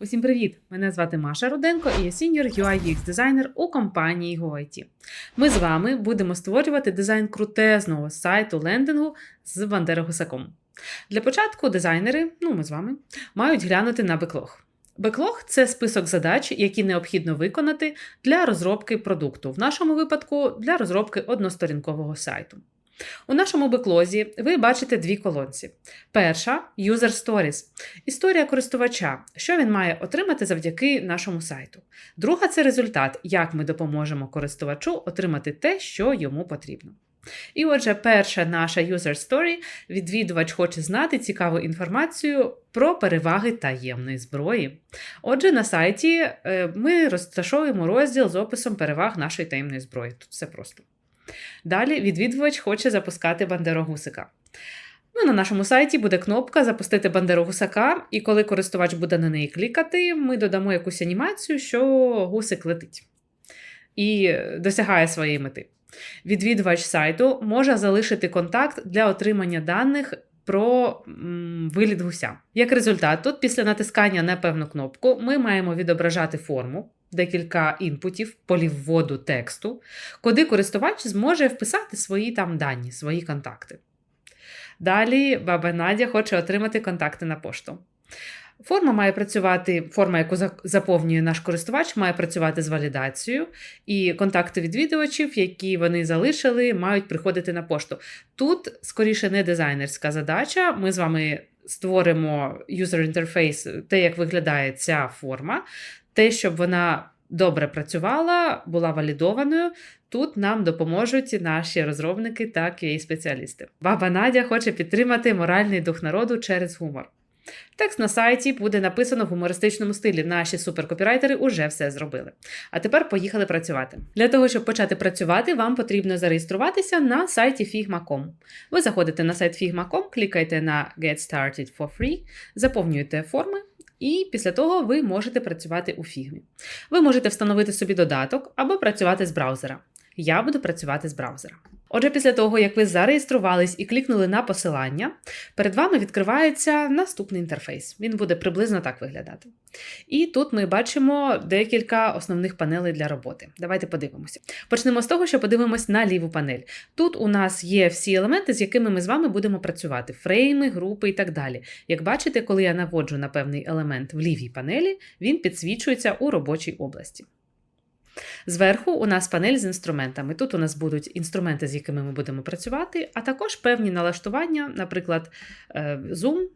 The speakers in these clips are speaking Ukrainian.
Усім привіт! Мене звати Маша Руденко і я UI UX дизайнер у компанії GoIT. Ми з вами будемо створювати дизайн крутезного сайту лендингу з Бандера Гусаком. Для початку дизайнери, ну ми з вами, мають глянути на беклог. Беклог це список задач, які необхідно виконати для розробки продукту, в нашому випадку для розробки односторінкового сайту. У нашому беклозі ви бачите дві колонці. Перша User Stories історія користувача, що він має отримати завдяки нашому сайту. Друга це результат, як ми допоможемо користувачу отримати те, що йому потрібно. І отже, перша наша user story відвідувач хоче знати цікаву інформацію про переваги таємної зброї. Отже, на сайті е, ми розташовуємо розділ з описом переваг нашої таємної зброї. Тут все просто. Далі відвідувач хоче запускати бандеру гусика. Ну, на нашому сайті буде кнопка Запустити бандеру гусака, і коли користувач буде на неї клікати, ми додамо якусь анімацію, що гусик летить і досягає своєї мети. Відвідувач сайту може залишити контакт для отримання даних про м, виліт гуся. Як результат, тут після натискання на певну кнопку ми маємо відображати форму, декілька інпутів, полів вводу тексту, куди користувач зможе вписати свої там дані, свої контакти. Далі баба Надя хоче отримати контакти на пошту. Форма має працювати, форма, яку заповнює наш користувач, має працювати з валідацією, і контакти відвідувачів, які вони залишили, мають приходити на пошту. Тут скоріше не дизайнерська задача. Ми з вами створимо user interface, те, як виглядає ця форма, те, щоб вона добре працювала, була валідованою. Тут нам допоможуть наші розробники та QA спеціалісти. Баба Надя хоче підтримати моральний дух народу через гумор. Текст на сайті буде написано в гумористичному стилі. Наші суперкопірайтери уже все зробили. А тепер поїхали працювати. Для того, щоб почати працювати, вам потрібно зареєструватися на сайті Figma.com. Ви заходите на сайт Figma.com, клікаєте на Get Started for Free, заповнюєте форми. І після того ви можете працювати у фігмі. Ви можете встановити собі додаток або працювати з браузера. Я буду працювати з браузера. Отже, після того, як ви зареєструвались і клікнули на посилання, перед вами відкривається наступний інтерфейс. Він буде приблизно так виглядати. І тут ми бачимо декілька основних панелей для роботи. Давайте подивимося. Почнемо з того, що подивимось на ліву панель. Тут у нас є всі елементи, з якими ми з вами будемо працювати: фрейми, групи і так далі. Як бачите, коли я наводжу на певний елемент в лівій панелі, він підсвічується у робочій області. Зверху у нас панель з інструментами. Тут у нас будуть інструменти, з якими ми будемо працювати, а також певні налаштування, наприклад, е, зум,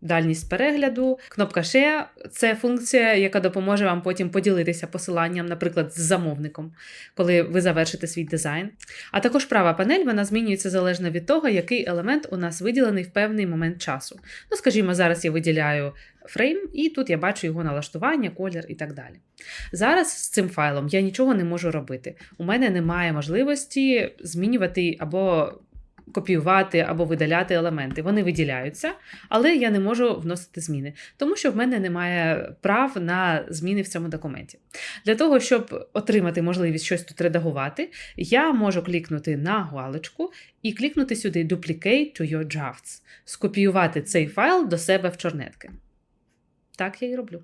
дальність перегляду, кнопка Share – це функція, яка допоможе вам потім поділитися посиланням, наприклад, з замовником, коли ви завершите свій дизайн. А також права панель вона змінюється залежно від того, який елемент у нас виділений в певний момент часу. Ну, скажімо, зараз я виділяю фрейм, і тут я бачу його налаштування, колір і так далі. Зараз з цим файлом я нічого не можу робити. У мене немає можливості змінювати або копіювати або видаляти елементи. Вони виділяються, але я не можу вносити зміни, тому що в мене немає прав на зміни в цьому документі. Для того, щоб отримати можливість щось тут редагувати, я можу клікнути на галочку і клікнути сюди Duplicate to your drafts, скопіювати цей файл до себе в чорнетки. Так я і роблю.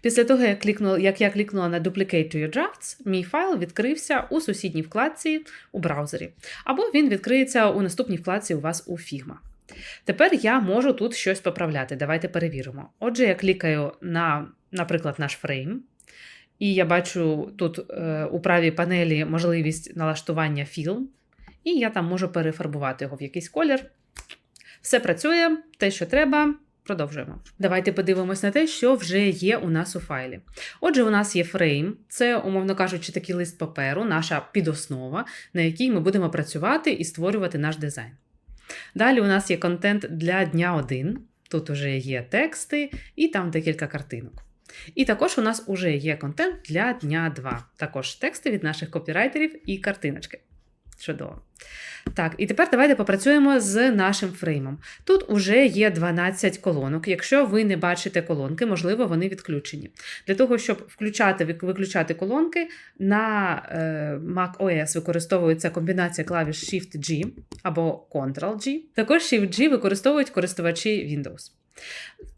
Після того, як, клікнула, як я клікнула на Duplicate to your drafts, мій файл відкрився у сусідній вкладці у браузері, або він відкриється у наступній вкладці у вас у Figma. Тепер я можу тут щось поправляти. Давайте перевіримо. Отже, я клікаю на, наприклад, наш фрейм, і я бачу тут е, у правій панелі можливість налаштування фільм, і я там можу перефарбувати його в якийсь колір. Все працює, те, що треба. Продовжуємо. Давайте подивимось на те, що вже є у нас у файлі. Отже, у нас є фрейм, це, умовно кажучи, такий лист паперу, наша підоснова, на якій ми будемо працювати і створювати наш дизайн. Далі у нас є контент для дня 1. Тут вже є тексти і там декілька картинок. І також у нас вже є контент для дня 2. Також тексти від наших копірайтерів і картиночки. Чудово. Так, і тепер давайте попрацюємо з нашим фреймом. Тут уже є 12 колонок. Якщо ви не бачите колонки, можливо, вони відключені. Для того, щоб включати виключати колонки, на е, Mac OS використовується комбінація клавіш Shift-G або Ctrl-G. Також Shift-G використовують користувачі Windows.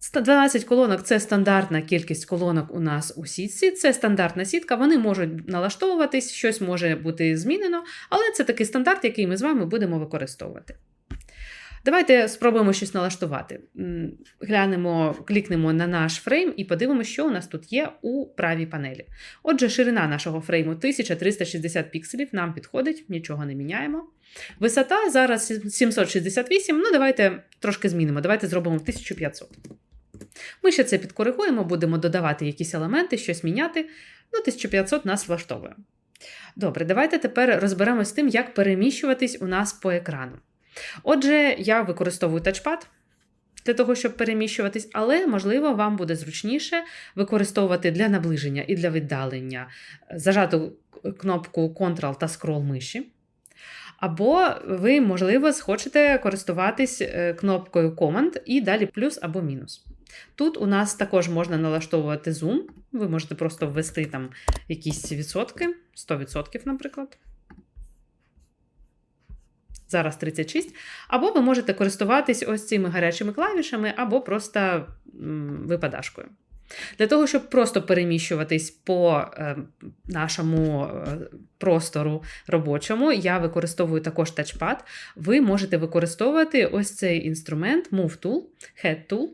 Ста- 12 колонок це стандартна кількість колонок у нас у сітці. Це стандартна сітка. Вони можуть налаштовуватись, щось може бути змінено, але це такий стандарт, який ми з вами будемо використовувати. Давайте спробуємо щось налаштувати. Глянемо, клікнемо на наш фрейм і подивимося, що у нас тут є у правій панелі. Отже, ширина нашого фрейму 1360 пікселів, нам підходить, нічого не міняємо. Висота зараз 768, ну давайте трошки змінимо, давайте зробимо 1500. Ми ще це підкоригуємо, будемо додавати якісь елементи, щось міняти. Ну, 1500 нас влаштовує. Добре, давайте тепер розберемось з тим, як переміщуватись у нас по екрану. Отже, я використовую тачпад для того, щоб переміщуватись, але, можливо, вам буде зручніше використовувати для наближення і для віддалення зажату кнопку Ctrl та Scroll миші. Або ви, можливо, схочете користуватись е, кнопкою Command і далі плюс або мінус. Тут у нас також можна налаштовувати зум. Ви можете просто ввести там якісь відсотки, 100%, наприклад. Зараз 36. Або ви можете користуватись ось цими гарячими клавішами, або просто випадашкою. Для того, щоб просто переміщуватись по е, нашому е, простору робочому, я використовую також тачпад. Ви можете використовувати ось цей інструмент Move Tool, Head Tool.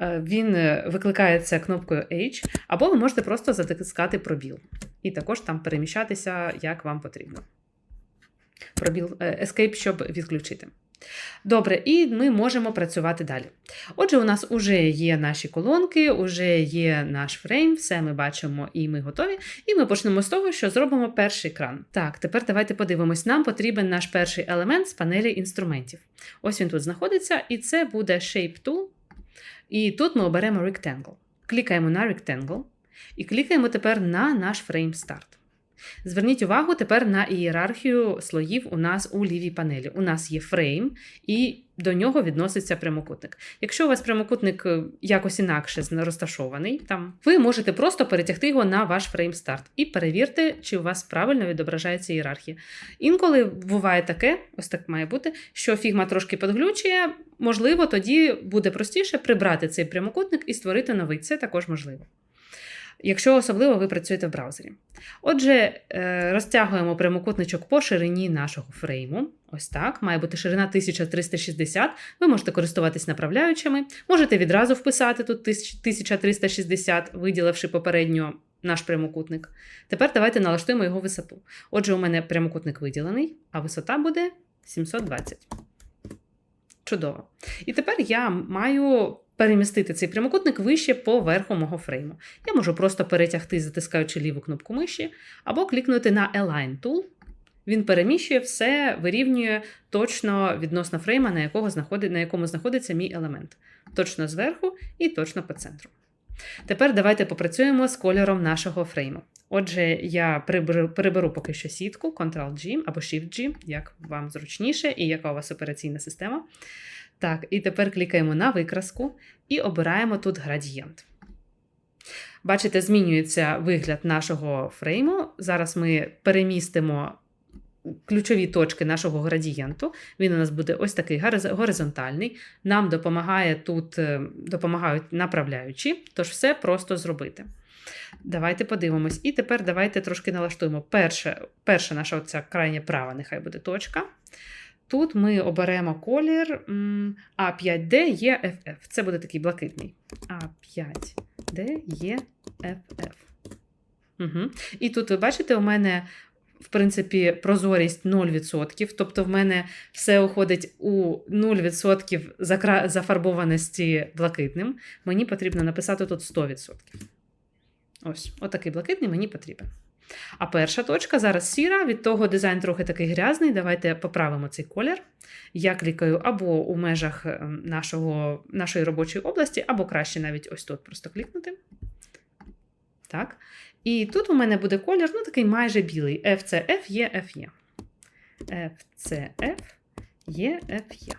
Е, Він е, викликається кнопкою H, або ви можете просто затискати пробіл. І також там переміщатися, як вам потрібно. Пробіл е, Escape, щоб відключити. Добре, і ми можемо працювати далі. Отже, у нас вже є наші колонки, вже є наш фрейм, все ми бачимо і ми готові. І ми почнемо з того, що зробимо перший екран. Так, тепер давайте подивимось. Нам потрібен наш перший елемент з панелі інструментів. Ось він тут знаходиться, і це буде Shape Tool. І тут ми оберемо Rectangle. Клікаємо на Rectangle і клікаємо тепер на наш фрейм Start. Зверніть увагу тепер на ієрархію слоїв у нас у лівій панелі. У нас є фрейм, і до нього відноситься прямокутник. Якщо у вас прямокутник е, якось інакше розташований, там, ви можете просто перетягти його на ваш фрейм старт і перевірте, чи у вас правильно відображається ієрархія. Інколи буває таке, ось так має бути, що фігма трошки підглючує, можливо, тоді буде простіше прибрати цей прямокутник і створити новий. Це також можливо якщо особливо ви працюєте в браузері. Отже, е, розтягуємо прямокутничок по ширині нашого фрейму. Ось так, має бути ширина 1360. Ви можете користуватись направляючими, можете відразу вписати тут 1360, виділивши попередньо наш прямокутник. Тепер давайте налаштуємо його висоту. Отже, у мене прямокутник виділений, а висота буде 720. Чудово. І тепер я маю перемістити цей прямокутник вище по верху мого фрейму. Я можу просто перетягти, затискаючи ліву кнопку миші, або клікнути на Align Tool. Він переміщує все, вирівнює точно відносно фрейма, на, якого знаходить, на якому знаходиться мій елемент. Точно зверху і точно по центру. Тепер давайте попрацюємо з кольором нашого фрейму. Отже, я приберу, переберу поки що сітку, Ctrl-G або Shift-G, як вам зручніше і яка у вас операційна система. Так, і тепер клікаємо на викраску і обираємо тут градієнт. Бачите, змінюється вигляд нашого фрейму. Зараз ми перемістимо ключові точки нашого градієнту. Він у нас буде ось такий горизонтальний. Нам допомагає тут, е, допомагають направляючі, тож все просто зробити. Давайте подивимось. І тепер давайте трошки налаштуємо. Перше, перша наша оця крайня права, нехай буде точка. Тут ми оберемо колір А5D є FF. Це буде такий блакитний. А5D є FF. Угу. І тут ви бачите, у мене, в принципі, прозорість 0%. Тобто, в мене все уходить у 0% зафарбованості блакитним. Мені потрібно написати тут 100%. Ось, отакий блакитний мені потрібен. А перша точка зараз сіра, від того дизайн трохи такий грязний. Давайте поправимо цей колір. Я клікаю або у межах ем, нашого, нашої робочої області, або краще навіть ось тут просто клікнути. Так. І тут у мене буде колір, ну такий майже білий. FCF є FE. FCF є FE.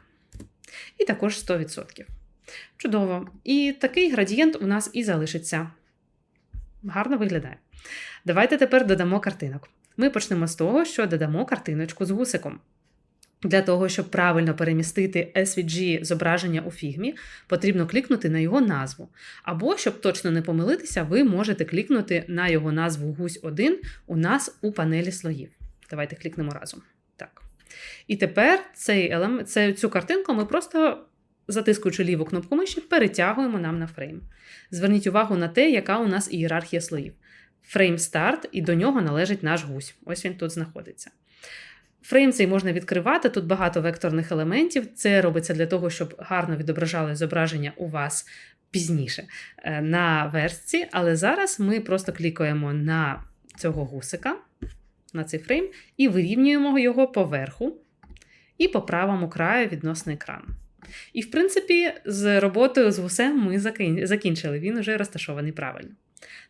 І також 100%. Чудово. І такий градієнт у нас і залишиться. Гарно виглядає. Давайте тепер додамо картинок. Ми почнемо з того, що додамо картиночку з гусиком. Для того, щоб правильно перемістити SVG зображення у фігмі, потрібно клікнути на його назву. Або, щоб точно не помилитися, ви можете клікнути на його назву гусь 1 у нас у панелі слоїв. Давайте клікнемо разом. Так. І тепер цей елемент, цю картинку ми просто, затискуючи ліву кнопку миші, перетягуємо нам на фрейм. Зверніть увагу на те, яка у нас ієрархія слоїв. Фрейм старт, і до нього належить наш гусь. Ось він тут знаходиться. Фрейм цей можна відкривати, тут багато векторних елементів. Це робиться для того, щоб гарно відображали зображення у вас пізніше е, на верстці. Але зараз ми просто клікаємо на цього гусика, на цей фрейм, і вирівнюємо його поверху і по правому краю відносно екрану. І, в принципі, з роботою з гусем ми закінчили. Він вже розташований правильно.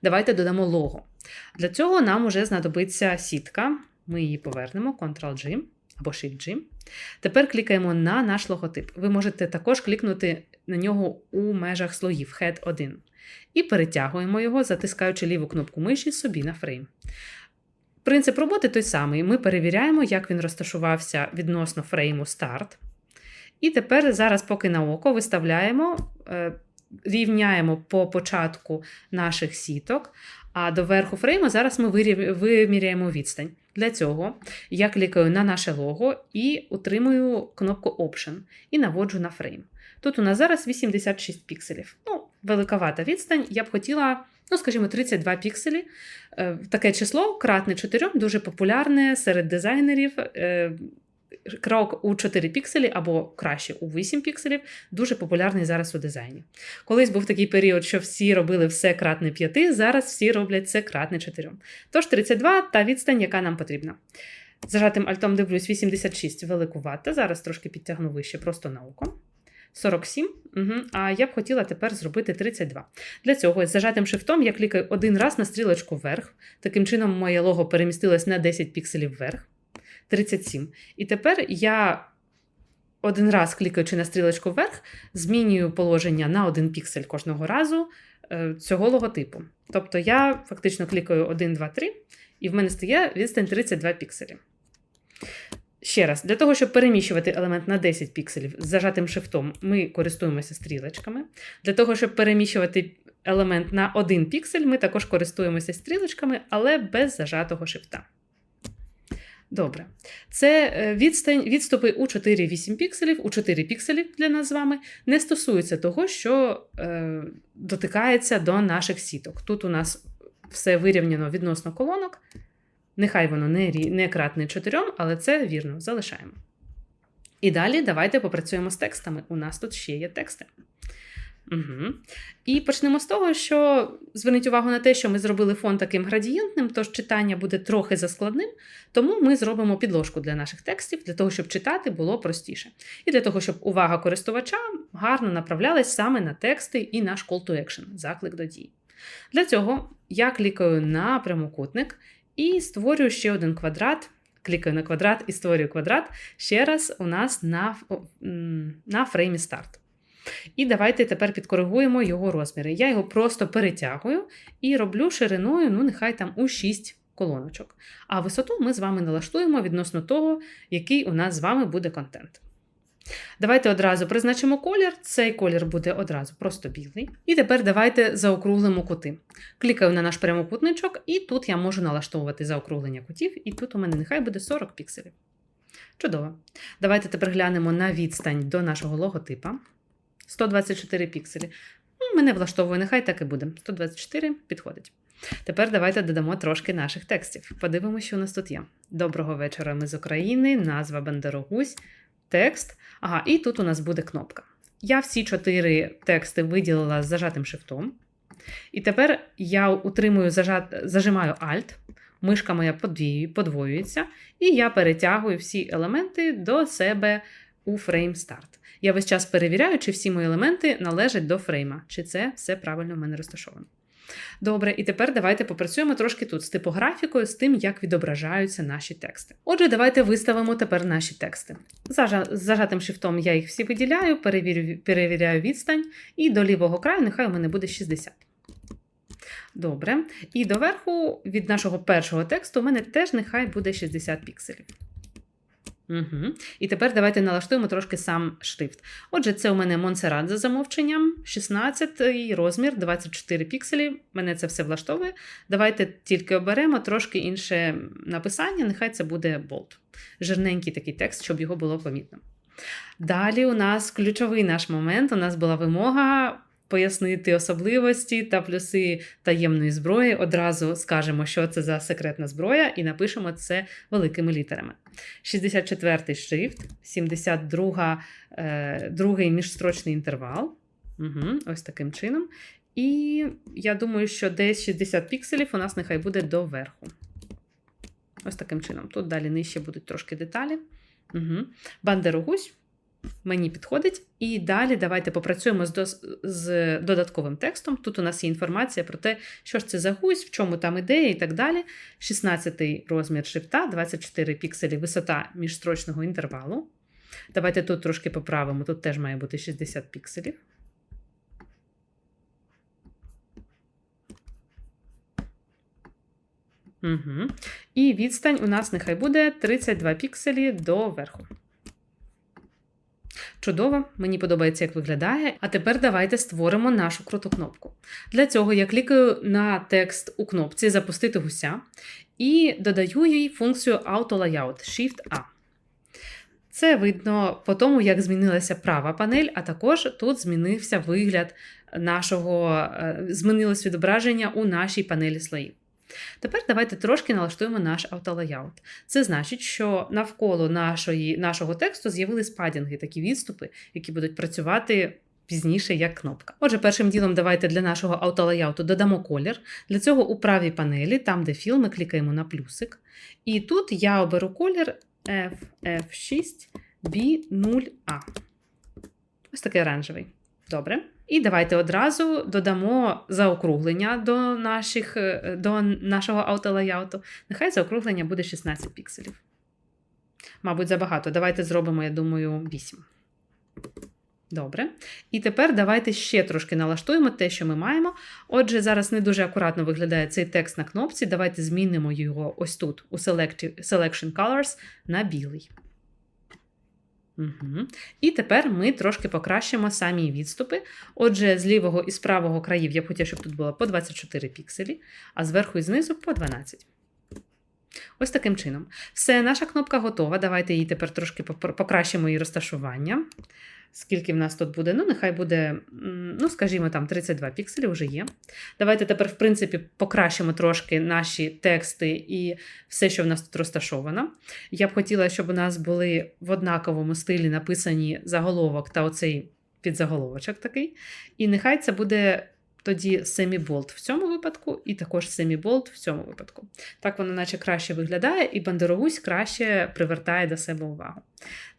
Давайте додамо лого. Для цього нам вже знадобиться сітка. Ми її повернемо, Ctrl-G або Shift-G. Тепер клікаємо на наш логотип. Ви можете також клікнути на нього у межах слоїв Head 1. І перетягуємо його, затискаючи ліву кнопку миші собі на фрейм. Принцип роботи той самий. Ми перевіряємо, як він розташувався відносно фрейму Start. І тепер зараз, поки на око, виставляємо, е, рівняємо по початку наших сіток, а до верху фрейму зараз ми виміряємо відстань. Для цього я клікаю на наше лого і утримую кнопку Option і наводжу на фрейм. Тут у нас зараз 86 пікселів. Ну, великовата відстань. Я б хотіла, ну, скажімо, 32 пікселі. Е, Таке число, кратне 4, дуже популярне серед дизайнерів. Крок у 4 пікселі або краще у 8 пікселів, дуже популярний зараз у дизайні. Колись був такий період, що всі робили все кратне 5, зараз всі роблять це кратне 4. Тож 32 та відстань, яка нам потрібна. Зажатим альтом дивлюсь 86 великувата. Зараз трошки підтягну вище, просто на око. 47. Угу. А я б хотіла тепер зробити 32. Для цього з зажатим шифтом я клікаю один раз на стрілочку вверх. Таким чином, моє лого перемістилось на 10 пікселів вверх. 37. І тепер я один раз клікаючи на стрілочку вверх, змінюю положення на один піксель кожного разу е, цього логотипу. Тобто я фактично клікаю 1, 2, 3, і в мене стає відстань 32 пікселі. Ще раз, для того, щоб переміщувати елемент на 10 пікселів з зажатим шифтом, ми користуємося стрілочками. Для того, щоб переміщувати елемент на 1 піксель, ми також користуємося стрілочками, але без зажатого шифта. Добре. Це е, відстань, відступи у 4-8 пікселів, у 4 пікселі для нас з вами не стосується того, що е, дотикається до наших сіток. Тут у нас все вирівняно відносно колонок. Нехай воно не, не кратне 4, але це вірно, залишаємо. І далі давайте попрацюємо з текстами. У нас тут ще є тексти. Угу. І почнемо з того, що зверніть увагу на те, що ми зробили фон таким градієнтним, тож читання буде трохи заскладним, тому ми зробимо підложку для наших текстів, для того, щоб читати було простіше. І для того, щоб увага користувача гарно направлялась саме на тексти і наш call to action заклик до дій. Для цього я клікаю на прямокутник і створюю ще один квадрат. Клікаю на квадрат і створюю квадрат ще раз у нас на, на фреймі старт. І давайте тепер підкоригуємо його розміри. Я його просто перетягую і роблю шириною, ну, нехай там у 6 колоночок. А висоту ми з вами налаштуємо відносно того, який у нас з вами буде контент. Давайте одразу призначимо колір. Цей колір буде одразу просто білий. І тепер давайте заокруглимо кути. Клікаю на наш прямокутничок, і тут я можу налаштовувати заокруглення кутів, і тут у мене нехай буде 40 пікселів. Чудово. Давайте тепер глянемо на відстань до нашого логотипа. 124 пікселі. Ну, мене влаштовує, нехай так і буде. 124 підходить. Тепер давайте додамо трошки наших текстів. Подивимося, що у нас тут є. Доброго вечора, ми з України, назва Бандерогусь, текст. Ага, і тут у нас буде кнопка. Я всі чотири тексти виділила з зажатим шифтом. І тепер я утримую зажат, зажимаю Alt, мишка моя подвоюється, і я перетягую всі елементи до себе у фрейм старт. Я весь час перевіряю, чи всі мої елементи належать до фрейма, чи це все правильно в мене розташовано. Добре, і тепер давайте попрацюємо трошки тут з типографікою, з тим, як відображаються наші тексти. Отже, давайте виставимо тепер наші тексти. З зажатим шифтом я їх всі виділяю, перевірю, перевіряю відстань, і до лівого краю нехай у мене буде 60. Добре. І доверху від нашого першого тексту у мене теж нехай буде 60 пікселів. Угу. І тепер давайте налаштуємо трошки сам шрифт. Отже, це у мене Montserrat за замовченням, 16 розмір, 24 пікселі. Мене це все влаштовує. Давайте тільки оберемо трошки інше написання, нехай це буде болт. Жирненький такий текст, щоб його було помітно. Далі у нас ключовий наш момент. У нас була вимога пояснити особливості та плюси таємної зброї. Одразу скажемо, що це за секретна зброя, і напишемо це великими літерами. 64-й шрифт, 72 е, другий міжстрочний інтервал. Угу, Ось таким чином. І я думаю, що десь 60 пікселів у нас нехай буде доверху. Ось таким чином. Тут далі нижче будуть трошки деталі. Угу. Бандерогусь мені підходить. І далі давайте попрацюємо з, дос... з додатковим текстом. Тут у нас є інформація про те, що ж це за гусь, в чому там ідея і так далі. 16 розмір шрифта, 24 пікселі висота міжстрочного інтервалу. Давайте тут трошки поправимо, тут теж має бути 60 пікселів. Угу. І відстань у нас нехай буде 32 пікселі до верху. Чудово, мені подобається, як виглядає. А тепер давайте створимо нашу круту кнопку. Для цього я клікаю на текст у кнопці Запустити гуся і додаю їй функцію Auto Layout Shift-A. Це видно по тому, як змінилася права панель, а також тут змінився вигляд нашого, е, змінилось відображення у нашій панелі слоїв. Тепер давайте трошки налаштуємо наш автолеяут. Це значить, що навколо нашої, нашого тексту з'явились падінги, такі відступи, які будуть працювати. Пізніше як кнопка. Отже, першим ділом давайте для нашого автолеяуту додамо колір. Для цього у правій панелі, там де філ, ми клікаємо на плюсик. І тут я оберу колір FF6B0A. Ось такий оранжевий. Добре. І давайте одразу додамо заокруглення до наших, е, до нашого автолеяуту. Нехай заокруглення буде 16 пікселів. Мабуть, забагато. Давайте зробимо, я думаю, 8. Добре. І тепер давайте ще трошки налаштуємо те, що ми маємо. Отже, зараз не дуже акуратно виглядає цей текст на кнопці. Давайте змінимо його ось тут, у Selection Colors, на білий. Угу. І тепер ми трошки покращимо самі відступи. Отже, з лівого і з правого країв я б хотіла, щоб тут було по 24 пікселі, а зверху і знизу по 12. Ось таким чином. Все, наша кнопка готова. Давайте її тепер трошки покращимо її розташування. Скільки в нас тут буде? Ну, нехай буде, ну, скажімо, там 32 пікселі вже є. Давайте тепер, в принципі, покращимо трошки наші тексти і все, що в нас тут розташовано. Я б хотіла, щоб у нас були в однаковому стилі написані заголовок та оцей підзаголовочок такий. І нехай це буде тоді семіболт в цьому випадку, і також семіболт в цьому випадку. Так воно наче краще виглядає, і бандерогусь краще привертає до себе увагу.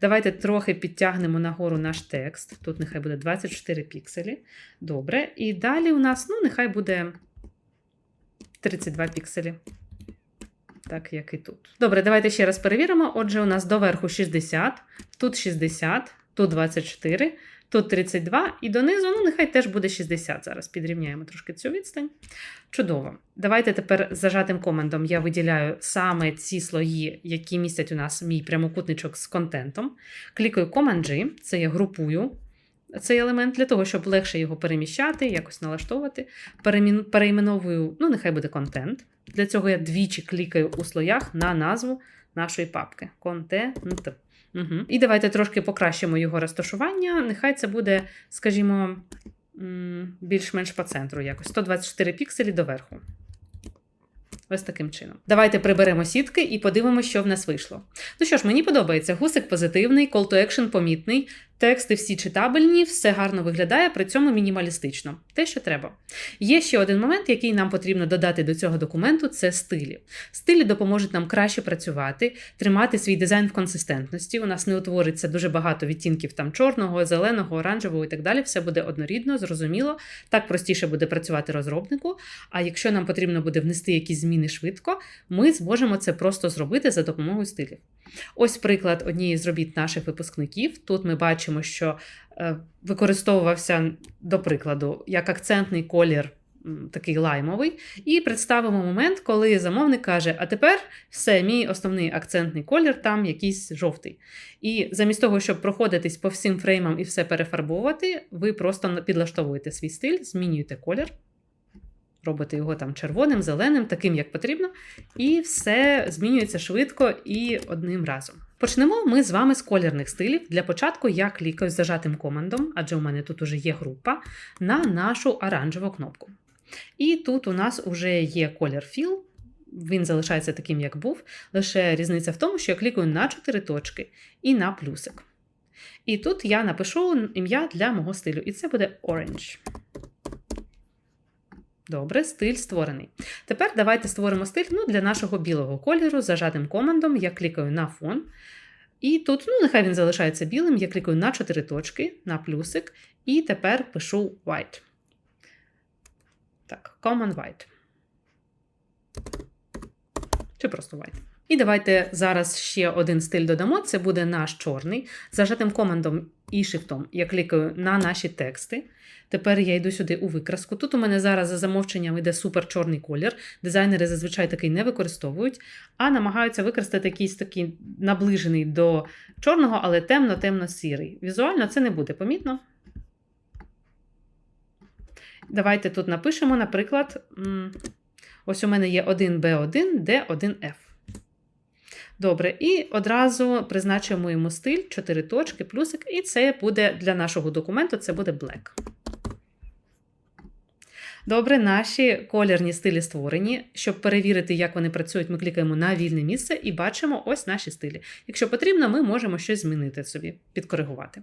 Давайте трохи підтягнемо нагору наш текст. Тут нехай буде 24 пікселі. Добре. І далі у нас, ну, нехай буде 32 пікселі. Так, як і тут. Добре, давайте ще раз перевіримо. Отже, у нас доверху 60, тут 60, тут 24. Тут 32 і донизу, ну, нехай теж буде 60. Зараз підрівняємо трошки цю відстань. Чудово. Давайте тепер зажатим командом я виділяю саме ці слої, які містять у нас мій прямокутничок з контентом. Клікаю Command-G, це я групую цей елемент для того, щоб легше його переміщати, якось налаштовувати. Перейменовую, ну, нехай буде контент. Для цього я двічі клікаю у слоях на назву нашої папки. Контент. Угу. І давайте трошки покращимо його розташування. Нехай це буде, скажімо, більш-менш по центру якось 124 пікселі доверху. Ось таким чином. Давайте приберемо сітки і подивимося, що в нас вийшло. Ну що ж, мені подобається. Гусик позитивний, call to action помітний, Тексти всі читабельні, все гарно виглядає, при цьому мінімалістично. Те, що треба. Є ще один момент, який нам потрібно додати до цього документу це стилі. Стилі допоможуть нам краще працювати, тримати свій дизайн в консистентності. У нас не утвориться дуже багато відтінків там чорного, зеленого, оранжевого і так далі. Все буде однорідно, зрозуміло. Так простіше буде працювати розробнику. А якщо нам потрібно буде внести якісь зміни швидко, ми зможемо це просто зробити за допомогою стилів. Ось приклад однієї з робіт наших випускників. Тут ми бачимо, що е, використовувався, до прикладу, як акцентний колір такий лаймовий, і представимо момент, коли замовник каже: А тепер все, мій основний акцентний колір там якийсь жовтий. І замість того, щоб проходитись по всім фреймам і все перефарбовувати, ви просто підлаштовуєте свій стиль, змінюєте колір, робите його там червоним, зеленим, таким, як потрібно, і все змінюється швидко і одним разом. Почнемо ми з вами з колірних стилів. Для початку я клікаю з зажатим командом, адже у мене тут уже є група, на нашу оранжеву кнопку. І тут у нас вже є колір філ. Він залишається таким, як був. Лише різниця в тому, що я клікаю на 4 точки і на плюсик. І тут я напишу ім'я для мого стилю, і це буде Orange. Добре, стиль створений. Тепер давайте створимо стиль ну, для нашого білого кольору. Зажатим командом я клікаю на фон. І тут, ну, нехай він залишається білим, я клікаю на 4 точки, на плюсик, і тепер пишу white. Так, common white. Чи просто white. І давайте зараз ще один стиль додамо. Це буде наш чорний. Зажатим командом і шифтом я клікаю на наші тексти. Тепер я йду сюди у викраску. Тут у мене зараз за замовченням йде супер чорний колір. Дизайнери зазвичай такий не використовують, а намагаються використати якийсь такий наближений до чорного, але темно-темно-сірий. Візуально це не буде помітно. Давайте тут напишемо, наприклад, ось у мене є 1B1, D1F. Добре, і одразу призначимо йому стиль, 4 точки, плюсик, і це буде для нашого документу це буде black. Добре, наші колірні стилі створені. Щоб перевірити, як вони працюють, ми клікаємо на вільне місце і бачимо ось наші стилі. Якщо потрібно, ми можемо щось змінити собі, підкоригувати.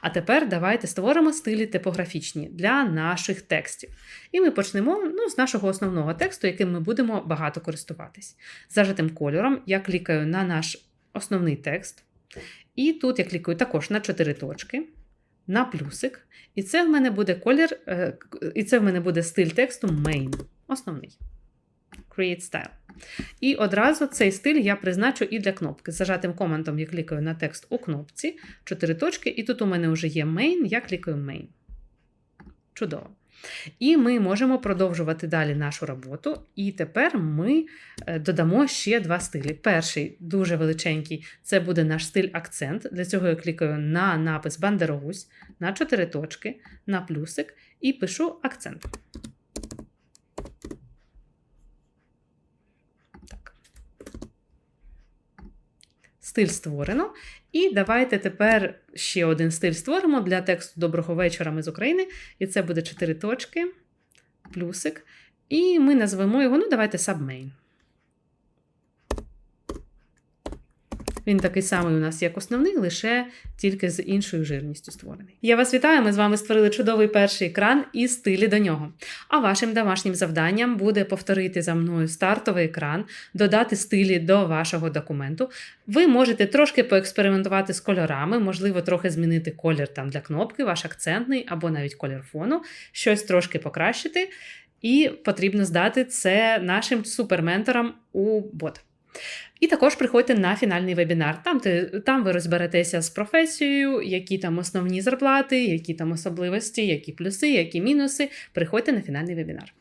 А тепер давайте створимо стилі типографічні для наших текстів. І ми почнемо ну, з нашого основного тексту, яким ми будемо багато користуватись. Зажатим кольором я клікаю на наш основний текст. І тут я клікаю також на 4 точки, на плюсик. І це в мене буде колір, е, і це в мене буде стиль тексту main, основний. Create style. І одразу цей стиль я призначу і для кнопки. З Зажатим командом я клікаю на текст у кнопці, 4 точки, і тут у мене вже є main, я клікаю main. Чудово. І ми можемо продовжувати далі нашу роботу. І тепер ми е, додамо ще два стилі. Перший дуже величенький це буде наш стиль акцент. Для цього я клікаю на напис Бандеровусь, на 4 точки, на плюсик і пишу акцент. Стиль створено. І давайте тепер ще один стиль створимо для тексту Доброго вечора ми з України. І це буде 4 точки, плюсик. І ми назвемо його, ну, давайте Submain. Він такий самий у нас, як основний, лише тільки з іншою жирністю створений. Я вас вітаю! Ми з вами створили чудовий перший екран і стилі до нього. А вашим домашнім завданням буде повторити за мною стартовий екран, додати стилі до вашого документу. Ви можете трошки поекспериментувати з кольорами, можливо, трохи змінити колір там для кнопки, ваш акцентний або навіть колір фону, щось трошки покращити. І потрібно здати це нашим суперменторам у бот. І також приходьте на фінальний вебінар. Там, ти, там ви розберетеся з професією, які там основні зарплати, які там особливості, які плюси, які мінуси. Приходьте на фінальний вебінар.